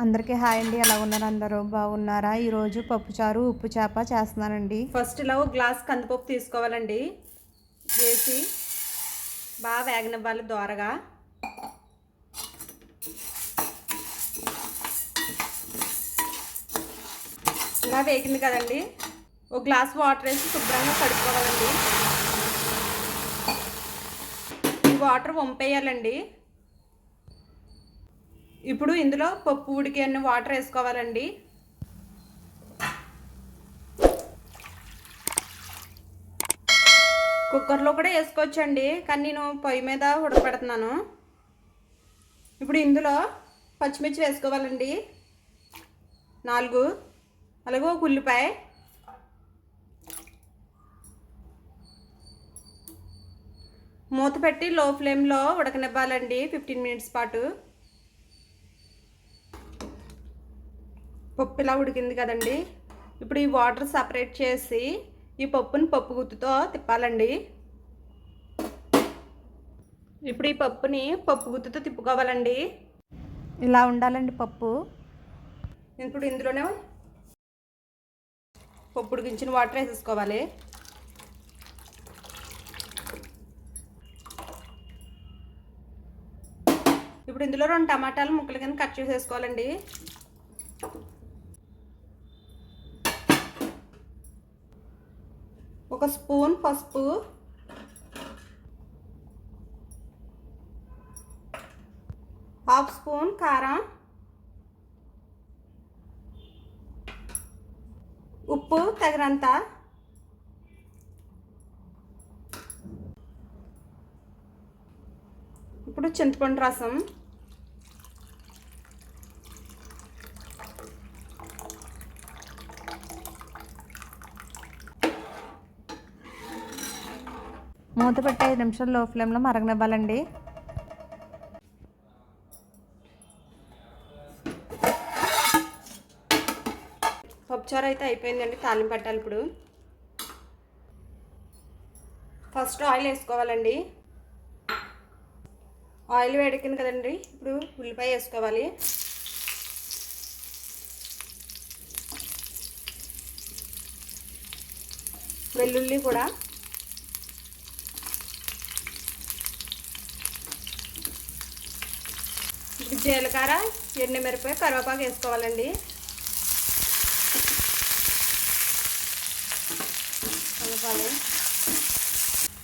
అందరికీ హాయ్ అండి. ఎలా ఉన్నారు అందరూ? బాగున్నారా? ఈరోజు పప్పుచారు ఉప్పు చేప చేస్తున్నానండి. ఫస్ట్ ఇలా ఒక గ్లాస్ కందిపప్పు తీసుకోవాలండి. వేసి బాగా వేగనివ్వాలి దోరగా. ఇలా వేగింది కదండి. ఒక గ్లాస్ వాటర్ వేసి శుభ్రంగా కడుక్కోవాలండి. ఈ వాటర్ వంపేయాలండి. ఇప్పుడు ఇందులో పప్పు ఉడికి అన్ని వాటర్ వేసుకోవాలండి. కుక్కర్లో కూడా వేసుకోవచ్చండి కానీ నేను పొయ్యి మీద ఉడకబెడుతున్నాను. ఇప్పుడు ఇందులో పచ్చిమిర్చి వేసుకోవాలండి. నాలుగు అలాగే ఒక ఉల్లిపాయ. మూత పెట్టి లో ఫ్లేమ్లో ఉడకనివ్వాలండి ఫిఫ్టీన్ మినిట్స్ పాటు. పప్పు ఇలా ఉడికింది కదండి. ఇప్పుడు ఈ వాటర్ సపరేట్ చేసి ఈ పప్పుని పప్పు గుత్తుతో తిప్పాలండి. ఇప్పుడు ఈ పప్పుని పప్పు గుత్తుతో తిప్పుకోవాలండి. ఇలా ఉండాలండి పప్పు. ఇప్పుడు ఇందులోనే పప్పు ఉడికించిన వాటర్ వేసేసుకోవాలి. ఇప్పుడు ఇందులో రెండు టమాటాలు ముక్కలు కింద కట్ చేసేసుకోవాలండి. ఒక స్పూన్ పసుపు. హాఫ్ స్పూన్ కారం. ఉప్పు తగినంత. ఇప్పుడు చింతపండు రసం. మూత పెట్టి ఐదు నిమిషాలు లో ఫ్లేమ్లో మరగనివ్వాలండి. పప్పుచారు అయితే అయిపోయిందండి తాలింపు పెట్టాలి ఇప్పుడు. ఫస్ట్ ఆయిల్ వేసుకోవాలండి. ఆయిల్ వేడెక్కింది కదండి ఇప్పుడు ఉల్లిపాయ వేసుకోవాలి. వెల్లుల్లి కూడా జీలకర్ర ఎండుమిరపకాయ కరివేపాకు వేసుకోవాలండి. కలపాలి.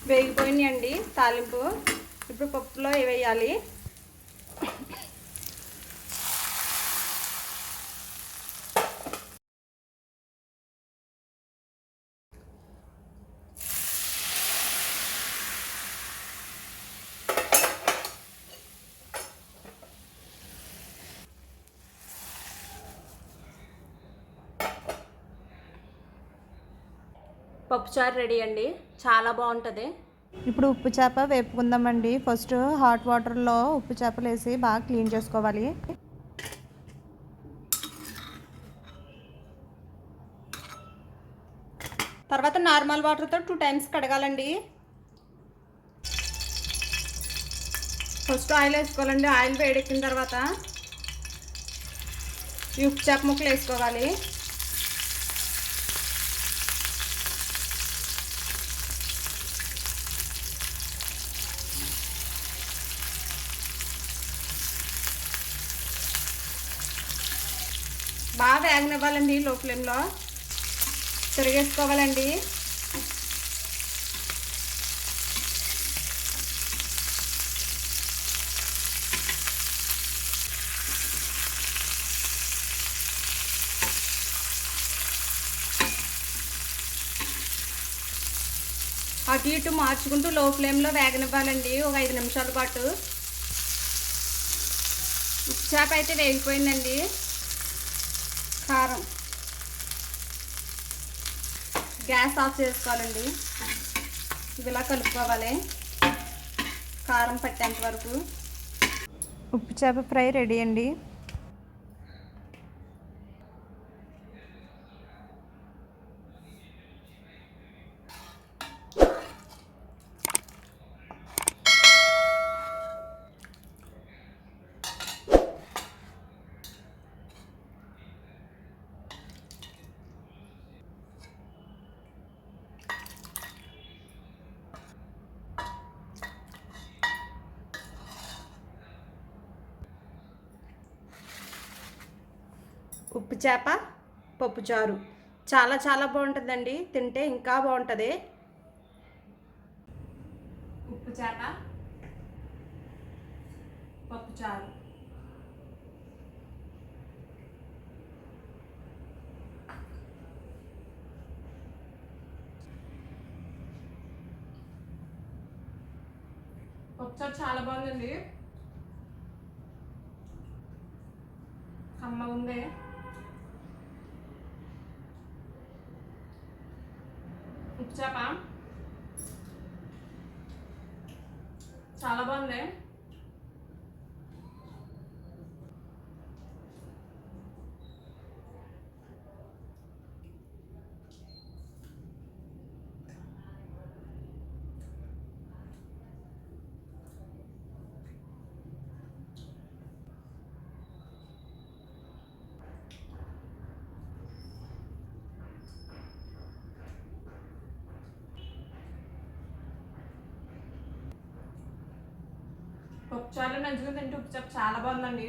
వేగిపోయినాయండి తాలింపు. ఇప్పుడు పప్పులో వేయాలి పప్పుచారు రెడీ అండి. చాలా బాగుంటుంది. ఇప్పుడు ఉప్పు చేప వేపుకుందామండి. ఫస్ట్ హాట్ వాటర్లో ఉప్పు చేపలు వేసి బాగా క్లీన్ చేసుకోవాలి. తర్వాత నార్మల్ వాటర్తో టూ టైమ్స్ కడగాలండి. ఫస్ట్ ఆయిల్ వేసుకోవాలండి. ఆయిల్ వేడెక్కిన తర్వాత ఈ ఉప్పు చేప ముక్కలు వేసుకోవాలి బాగా వేగనివ్వాలండి లో ఫ్లేమ్లో తిరిగేసుకోవాలండి. అటు ఇటు మార్చుకుంటూ లో ఫ్లేమ్లో వేగనివ్వాలండి ఒక ఐదు నిమిషాల పాటు. ఉప్పు చేప అయితే వేగిపోయిందండి. కారం. గ్యాస్ ఆఫ్ చేసుకోవాలండి. ఇవి ఇలా కలుపుకోవాలి. కారం పట్టేంత వరకు. ఉప్పు చేప ఫ్రై రెడీ అండి. ఉప్పు చేప పప్పుచారు చాలా చాలా బాగుంటుందండి. తింటే ఇంకా బాగుంటుంది. ఉప్పు చేప పప్పుచారు పప్పుచారు చాలా బాగుందండి. అమ్మ ఉందే ఉప్పు చేప చాలా బాగుంది. ఒకసారి నంచుకుని తింటే ఉప్పు చాలా బాగుందండి.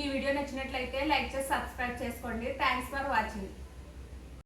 మీకు ఈ వీడియో నచ్చినట్లయితే లైక్ చేసి సబ్స్క్రైబ్ చేసుకోండి. Thanks for watching